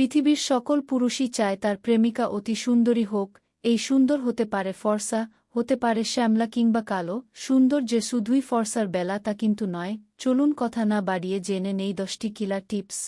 পৃথিবীর সকল পুরুষই চায় তার প্রেমিকা অতি সুন্দরী হোক, এই সুন্দর হতে পারে ফর্সা, হতে পারে শ্যামলা কিংবা কালো, সুন্দর যে শুধুই ফর্সার বেলা তা কিন্তু নয়, চলুন কথা না বাড়িয়ে জেনে নেই দশটি কিলা টিপস।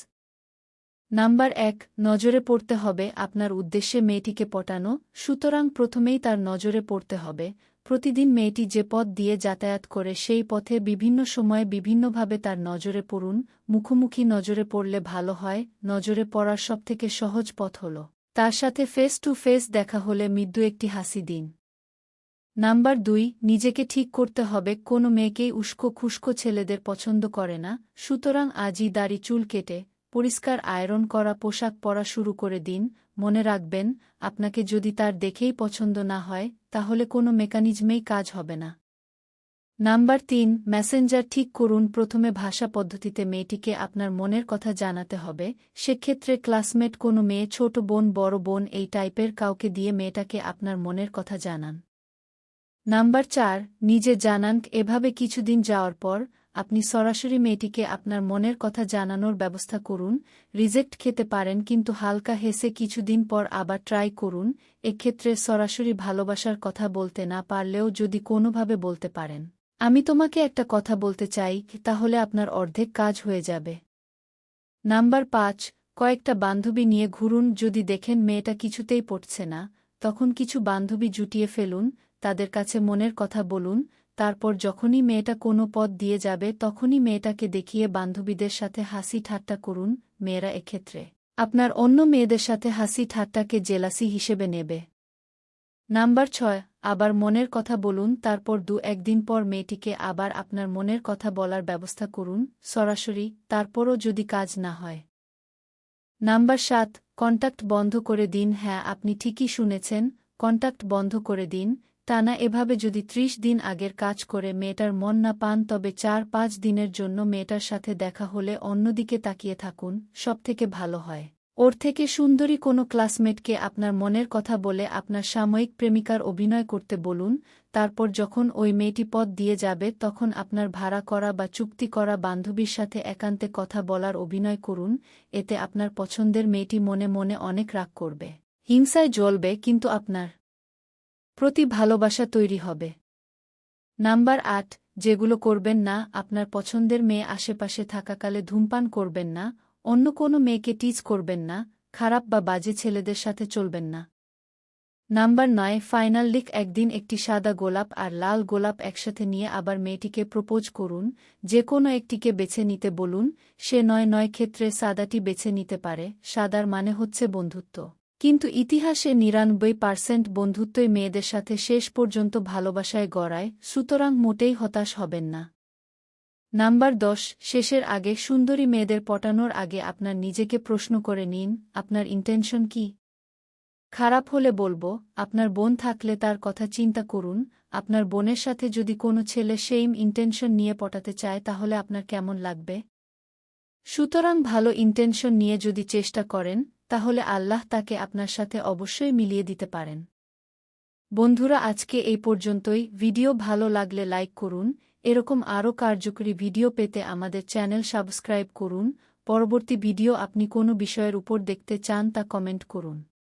নাম্বার এক, নজরে পড়তে হবে আপনার উদ্দেশ্যে মেয়েটিকে পটানো, সুতরাং প্রথমেই তার নজরে পড়তে হবে প্রতিদিন মেয়েটি যে পথ দিয়ে যাতায়াত করে সেই পথে বিভিন্ন সময়ে বিভিন্নভাবে তার নজরে পড়ুন, মুখোমুখি নজরে পড়লে ভালো হয়, নজরে পড়ার সবথেকে সহজ পথ হল। তার সাথে ফেস টু ফেস দেখা হলে মৃদু একটি হাসি দিন। নাম্বার দুই, নিজেকে ঠিক করতে হবে, কোনো মেয়েকেই উস্কো খুস্কো ছেলেদের পছন্দ করে না, সুতরাং আজই দাড়ি চুল কেটে পরিষ্কার আয়রন করা পোশাক পরা শুরু করে দিন। মনে রাখবেন, আপনাকে যদি তার দেখেই পছন্দ না হয়, তাহলে কোনো মেকানিজমেই কাজ হবে না। নাম্বার তিন, মেসেঞ্জার ঠিক করুন। প্রথমে ভাষা পদ্ধতিতে মেয়েটিকে আপনার মনের কথা জানাতে হবে। সেক্ষেত্রে ক্লাসমেট কোনো মেয়ে, ছোট বোন, বড় বোন, এই টাইপের কাউকে দিয়ে মেয়েটাকে আপনার মনের কথা জানান। নাম্বার চার, নিজে জানান, এভাবে কিছুদিন যাওয়ার পর আপনি সরাসরি মেয়েটিকে আপনার মনের কথা জানানোর ব্যবস্থা করুন, রিজেক্ট খেতে পারেন কিন্তু হালকা হেসে কিছুদিন পর আবার ট্রাই করুন, এক্ষেত্রে সরাসরি ভালোবাসার কথা বলতে না পারলেও যদি কোনোভাবে বলতে পারেন। আমি তোমাকে একটা কথা বলতে চাই, তাহলে আপনার অর্ধেক কাজ হয়ে যাবে। নাম্বার পাঁচ, কয়েকটা বান্ধবী নিয়ে ঘুরুন, যদি দেখেন মেয়েটা কিছুতেই পড়ছে না, তখন কিছু বান্ধবী জুটিয়ে ফেলুন, তাদের কাছে মনের কথা বলুন তারপর যখনই মেয়েটা কোনো পথ দিয়ে যাবে তখনই মেয়েটাকে দেখিয়ে বান্ধবীদের সাথে হাসি ঠাট্টা করুন মেয়েরা এক্ষেত্রে। আপনার অন্য মেয়েদের সাথে হাসি ঠাট্টাকে জেলাসি হিসেবে নেবে। নাম্বার ছয়, আবার মনের কথা বলুন, তারপর দু একদিন পর মেয়েটিকে আবার আপনার মনের কথা বলার ব্যবস্থা করুন, সরাসরি, তারপরও যদি কাজ না হয়। নাম্বার সাত কন্ট্যাক্ট বন্ধ করে দিন হ্যাঁ আপনি ঠিকই শুনেছেন কন্ট্যাক্ট বন্ধ করে দিন টানা এভাবে যদি ত্রিশ দিন আগের কাজ করে মেয়েটার মন না পান, তবে চার পাঁচ দিনের জন্য মেয়েটার সাথে দেখা হলে অন্যদিকে তাকিয়ে থাকুন, সবথেকে ভালো হয়। ওর থেকে সুন্দরী কোনো ক্লাসমেটকে আপনার মনের কথা বলে আপনার সাময়িক প্রেমিকার অভিনয় করতে বলুন, তারপর যখন ওই মেয়েটি পথ দিয়ে যাবে তখন আপনার ভাড়া করা বা চুক্তি করা বান্ধবীর সাথে একান্তে কথা বলার অভিনয় করুন, এতে আপনার পছন্দের মেয়েটি মনে মনে অনেক রাগ করবে। হিংসায় জ্বলবে কিন্তু আপনার প্রতি ভালোবাসা তৈরি হবে। নাম্বার আট, যেগুলো করবেন না, আপনার পছন্দের মেয়ে আশেপাশে থাকাকালে ধূমপান করবেন না, অন্য কোনো মেয়েকে টিচ করবেন না, খারাপ বা বাজে ছেলেদের সাথে চলবেন না। নাম্বার নয়, ফাইনাল লিক একদিন একটি সাদা গোলাপ আর লাল গোলাপ একসাথে নিয়ে আবার মেয়েটিকে প্রপোজ করুন, যে কোনো একটিকে বেছে নিতে বলুন, সে নয় নয় ক্ষেত্রে সাদাটি বেছে নিতে পারে, সাদার মানে হচ্ছে বন্ধুত্ব। কিন্তু ইতিহাসে নিরানব্বই পার্সেন্ট বন্ধুত্বই মেয়েদের সাথে শেষ পর্যন্ত ভালোবাসায় গড়ায়, সুতরাং মোটেই হতাশ হবেন না। নাম্বার দশ, শেষের আগে সুন্দরী মেয়েদের পটানোর আগে আপনার নিজেকে প্রশ্ন করে নিন, আপনার ইন্টেনশন কি? খারাপ হলে বলব, আপনার বোন থাকলে তার কথা চিন্তা করুন, আপনার বোনের সাথে যদি কোনো ছেলে সেইম ইন্টেনশন নিয়ে পটাতে চায় তাহলে আপনার কেমন লাগবে? সুতরাং ভালো ইন্টেনশন নিয়ে যদি চেষ্টা করেন তাহলে আল্লাহ তাকে আপনার সাথে অবশ্যই মিলিয়ে দিতে পারেন। বন্ধুরা, আজকে এই পর্যন্তই। ভিডিও ভালো লাগলে লাইক করুন। এরকম আরও কার্যকরী ভিডিও পেতে আমাদের চ্যানেল সাবস্ক্রাইব করুন। পরবর্তী ভিডিও আপনি কোনো বিষয়ের উপর দেখতে চান তা কমেন্ট করুন।